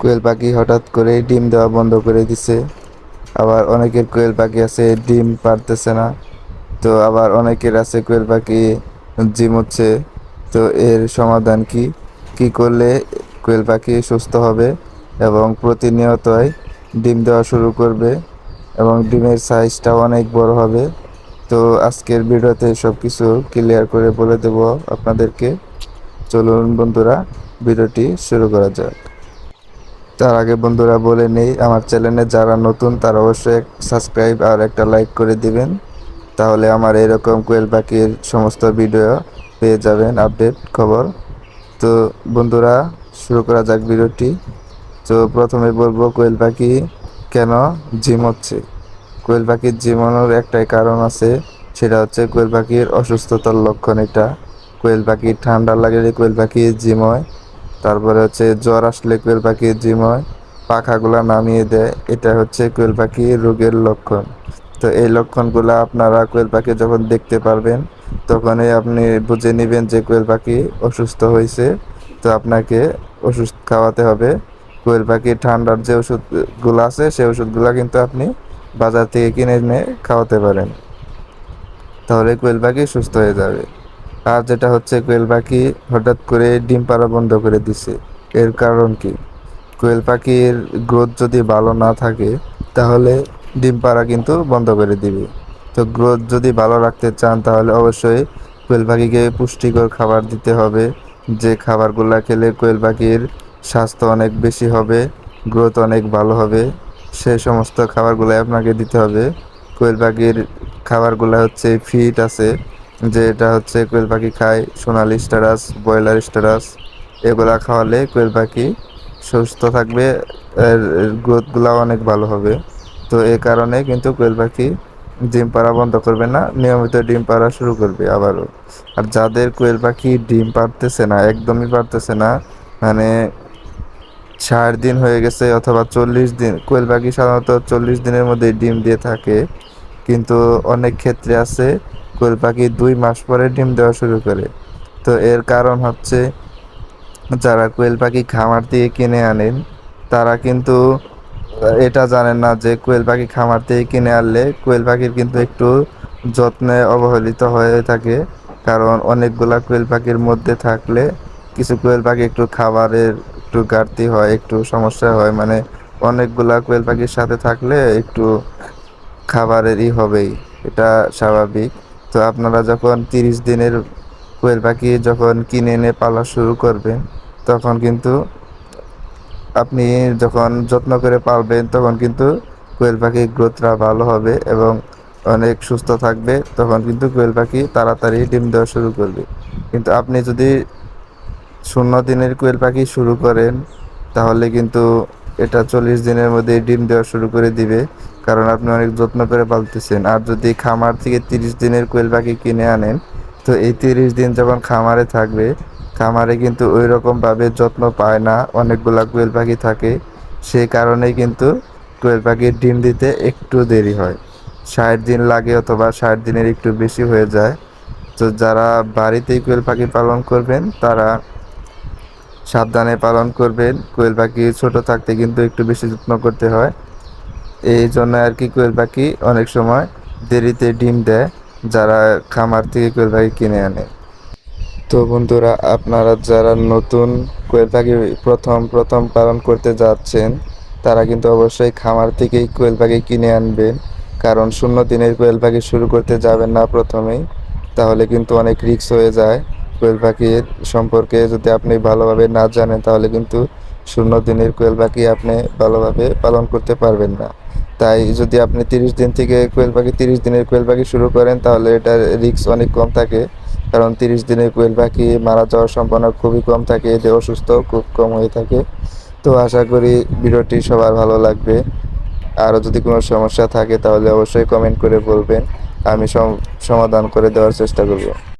কোয়েল পাখি হঠাৎ করে ডিম দেওয়া বন্ধ করে দিছে। আবার অনেকের কোয়েল পাখি আছে, ডিম পারতেছে না। তো আবার অনেকের আছে কোয়েল পাখি জিম হচ্ছে তো এর সমাধান কি? কি করলে কোয়েল পাখি সুস্থ হবে এবং প্রতিনিয়তই ডিম দেওয়া শুরু করবে এবং ডিমের সাইজটা অনেক বড় হবে? তো আজকের ভিডিওতে সব কিছু ক্লিয়ার করে বলে দেব আপনাদেরকে। চলুন বন্ধুরা, ভিডিওটি শুরু করা যাক। তার আগে বন্ধুরা বলে নেই, আমার চ্যানেলে যারা নতুন তারা অবশ্যই সাবস্ক্রাইব আর একটা লাইক করে দিবেন। তাহলে আমার এরকম কোয়েল পাখির সমস্ত ভিডিও পেয়ে যাবেন আপডেট খবর। তো বন্ধুরা, শুরু করা যাক ভিডিওটি। তো প্রথমে বলব, কোয়েল পাখি কেন জিম হচ্ছে? কোয়েল পাখির জিমানোর একটাই কারণ আছে, সেটা হচ্ছে কোয়েল পাখির অসুস্থতার লক্ষণ এটা। কোয়েল পাখির ঠান্ডা লাগলে কোয়েল পাখি হয়। তারপরে হচ্ছে জ্বর আসলে কোয়েল পাখি জিম হয়, পাখাগুলা নামিয়ে দেয়। এটা হচ্ছে কোয়েল পাখির রোগের লক্ষণ। তো এই লক্ষণগুলো আপনারা কোয়েল পাখি যখন দেখতে পারবেন, তখনই আপনি বুঝে নেবেন যে কোয়েল পাখি অসুস্থ হয়েছে। তো আপনাকে ওষুধ খাওয়াতে হবে। কোয়েল পাখি ঠান্ডার যে ওষুধগুলো আছে সেই ওষুধগুলো কিন্তু আপনি বাজার থেকে কিনে এনে খাওয়াতে পারেন। তাহলে কোয়েল পাখি সুস্থ হয়ে যাবে। আর যেটা হচ্ছে কোয়েল পাখি হঠাৎ করে ডিম পাড়া বন্ধ করে দিছে। এর কারণ কি? কোয়েল পাখির গ্রোথ যদি ভালো না থাকে, তাহলে ডিম পাড়া কিন্তু বন্ধ করে দিবে। তো গ্রোথ যদি ভালো রাখতে চান, তাহলে অবশ্যই কোয়েল পাখিকে পুষ্টিকর খাবার দিতে হবে। যে খাবারগুলো খেলে কোয়েল পাখির স্বাস্থ্য অনেক বেশি হবে, গ্রোথ অনেক ভালো হবে সেই সমস্ত খাবারগুলো আপনাকে দিতে হবে। কোয়েল পাখির খাবারগুলো হচ্ছে ফিট আছে যে এটা হচ্ছে কোয়েল পাখি খায়, সোনালি স্টারাস, ব্রয়লার স্টারাস, এগুলা খাওয়ালে কোয়েল পাখি সুস্থ থাকবে গ্রোথগুলো অনেক ভালো হবে। তো এই কারণে কিন্তু কোয়েল পাখি ডিম পাড়া বন্ধ করবে না, নিয়মিত ডিম পাড়া শুরু করবে আবারও। আর যাদের কোয়েল পাখি ডিম পারতেছে না, একদমই পারতেছে না মানে ষাট দিন হয়ে গেছে অথবা চল্লিশ দিন, কোয়েল পাখি সাধারণত চল্লিশ দিনের মধ্যে ডিম দিয়ে থাকে। কিন্তু অনেক ক্ষেত্রে আছে কোয়েল পাখি দুই মাস পরে ডিম দেওয়া শুরু করে। তো এর কারণ হচ্ছে, যারা কোয়েল পাখি খামার দিয়ে কিনে আনেন, তারা কিন্তু, এটা জানেন না যে কোয়েল পাখি খামার থেকে কিনে আনলে কোয়েল পাখির কিন্তু একটু যত্নে অবহেলিত হয়ে থাকে। কারণ অনেকগুলা কোয়েল পাখির মধ্যে থাকলে কিছু কোয়েল পাখি একটু খাবারের একটু ঘাটতি হয়, একটু সমস্যা হয়। মানে অনেকগুলা কোয়েল পাখির সাথে থাকলে একটু খাবারেরই হবেই, এটা স্বাভাবিক। তো আপনারা যখন তিরিশ দিনের কোয়েল পাখি যখন কিনে এনে পালা শুরু করবেন, তখন কিন্তু আপনি যখন যত্ন করে পালবেন, তখন কিন্তু কোয়েল পাখির গ্রোথটা ভালো হবে এবং অনেক সুস্থ থাকবে। তখন কিন্তু কোয়েল পাখি তাড়াতাড়ি ডিম দেওয়া শুরু করবে। কিন্তু আপনি যদি শূন্য দিনের কোয়েল পাখি শুরু করেন, তাহলে কিন্তু এটা চল্লিশ দিনের মধ্যে ডিম দেওয়া শুরু করে দিবে। কারণ আপনি অনেক যত্ন করে পালতেছেন। আর যদি খামার থেকে তিরিশ দিনের কোয়েল পাখি কিনে আনেন, তো এই তিরিশ দিন যখন খামারে থাকবে, খামারে কিন্তু ওই রকমভাবে যত্ন পায় না, অনেকগুলা কোয়েল পাখি থাকে। সেই কারণেই কিন্তু কোয়েল পাখির ডিম দিতে একটু দেরি হয়। ষাট দিন লাগে অথবা ষাট দিনের একটু বেশি হয়ে যায়। তো যারা বাড়িতেই কোয়েল পাখি পালন করবেন, তারা সাবধানে পালন করবেন। কোয়েল পাখি ছোট থাকতে কিন্তু একটু বেশি যত্ন করতে হয়। এই জন্য আর কি কোয়েল পাখি অনেক সময় দেরিতে ডিম দেয়, যারা খামার থেকে কোয়েল পাখি কিনে আনে। তো বন্ধুরা, আপনারা যারা নতুন কোয়েল পাখি প্রথম প্রথম পালন করতে যাচ্ছেন, তারা কিন্তু অবশ্যই খামার থেকেই কোয়েল পাখি কিনে আনবেন। কারণ শূন্য দিনের কোয়েল পাখি শুরু করতে যাবেন না প্রথমেই, তাহলে কিন্তু অনেক রিস্ক হয়ে যায়। কোয়েল পাখির সম্পর্কে যদি আপনি ভালোভাবে না জানেন, তাহলে কিন্তু শূন্য দিনের কোয়েল পাখি আপনি ভালোভাবে পালন করতে পারবেন না। তাই যদি আপনি তিরিশ দিন থেকে কোয়েল পাখি তিরিশ দিনের কোয়েল পাখি শুরু করেন, তাহলে এটার রিস্ক অনেক কম থাকে। কারণ তিরিশ দিনের কোয়েল পাখি মারা যাওয়ার সম্ভাবনা খুবই কম থাকে এতে অসুস্থ খুব কম হয়ে থাকে। তো আশা করি ভিডিওটি সবার ভালো লাগবে। আরও যদি কোনো সমস্যা থাকে, তাহলে অবশ্যই কমেন্ট করে বলবেন। আমি সমাধান করে দেওয়ার চেষ্টা করব।